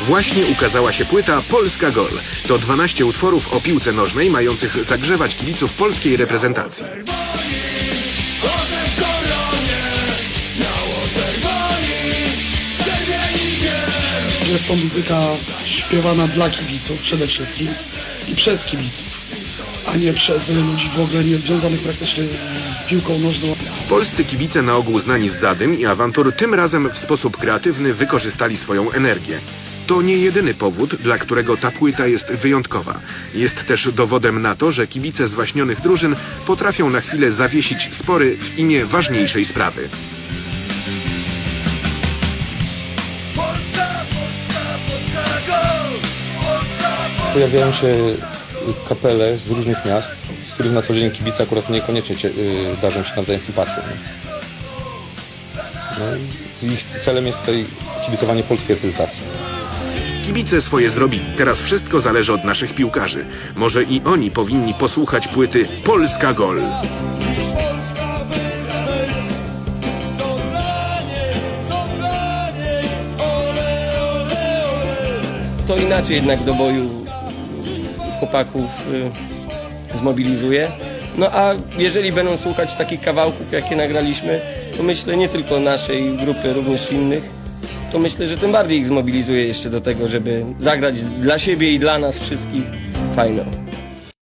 Właśnie ukazała się płyta Polska Gol. To 12 utworów o piłce nożnej mających zagrzewać kibiców polskiej reprezentacji. Jest to muzyka śpiewana dla kibiców przede wszystkim i przez kibiców, a nie przez ludzi w ogóle niezwiązanych praktycznie z, piłką nożną. Polscy kibice na ogół znani z zadym i awantur tym razem w sposób kreatywny wykorzystali swoją energię. To nie jedyny powód, dla którego ta płyta jest wyjątkowa. Jest też dowodem na to, że kibice zwaśnionych drużyn potrafią na chwilę zawiesić spory w imię ważniejszej sprawy. Pojawiają się kapele z różnych miast, z których na co dzień kibice akurat niekoniecznie y, darzą się nawzajem sympatią. No ich celem jest tutaj kibicowanie polskiej reprezentacji. Kibice swoje zrobili. Teraz wszystko zależy od naszych piłkarzy. Może i oni powinni posłuchać płyty Polska Gol. to inaczej jednak do boju chłopaków y, zmobilizuje. No a jeżeli będą słuchać takich kawałków, jakie nagraliśmy, to myślę nie tylko naszej grupy, również innych, to myślę, że tym bardziej ich zmobilizuje jeszcze do tego, żeby zagrać dla siebie i dla nas wszystkich fajną.